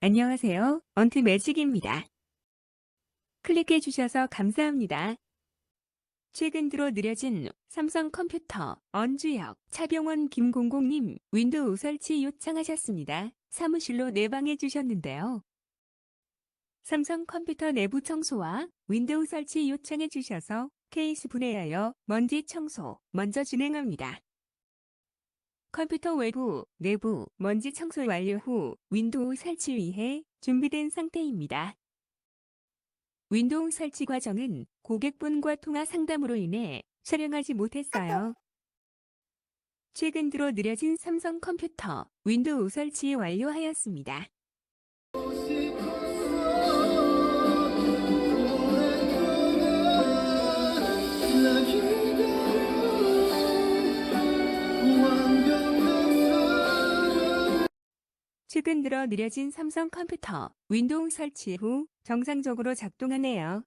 안녕하세요. 언트 매직입니다. 클릭해 주셔서 감사합니다. 최근 들어 느려진 삼성 컴퓨터 언주역 차병원 김공공님 윈도우 설치 요청하셨습니다. 사무실로 내방해 주셨는데요. 삼성 컴퓨터 내부 청소와 윈도우 설치 요청해 주셔서 케이스 분해하여 먼지 청소 먼저 진행합니다. 컴퓨터 외부, 내부 먼지 청소 완료 후 윈도우 설치 위해 준비된 상태입니다. 윈도우 설치 과정은 고객분과 통화 상담으로 인해 촬영하지 못했어요. 최근 들어 느려진 삼성 컴퓨터 윈도우 설치 완료하였습니다. 최근 들어 느려진 삼성 컴퓨터 윈도우 설치 후 정상적으로 작동하네요.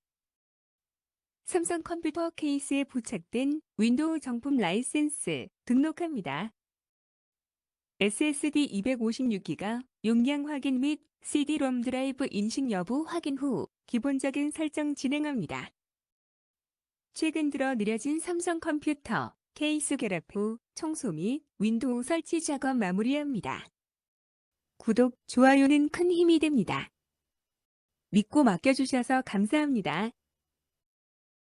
삼성 컴퓨터 케이스에 부착된 윈도우 정품 라이센스 등록합니다. SSD 256기가 용량 확인 및 CD-ROM 드라이브 인식 여부 확인 후 기본적인 설정 진행합니다. 최근 들어 느려진 삼성 컴퓨터 케이스 결합 후 청소 및 윈도우 설치 작업 마무리합니다. 구독, 좋아요는 큰 힘이 됩니다. 믿고 맡겨주셔서 감사합니다.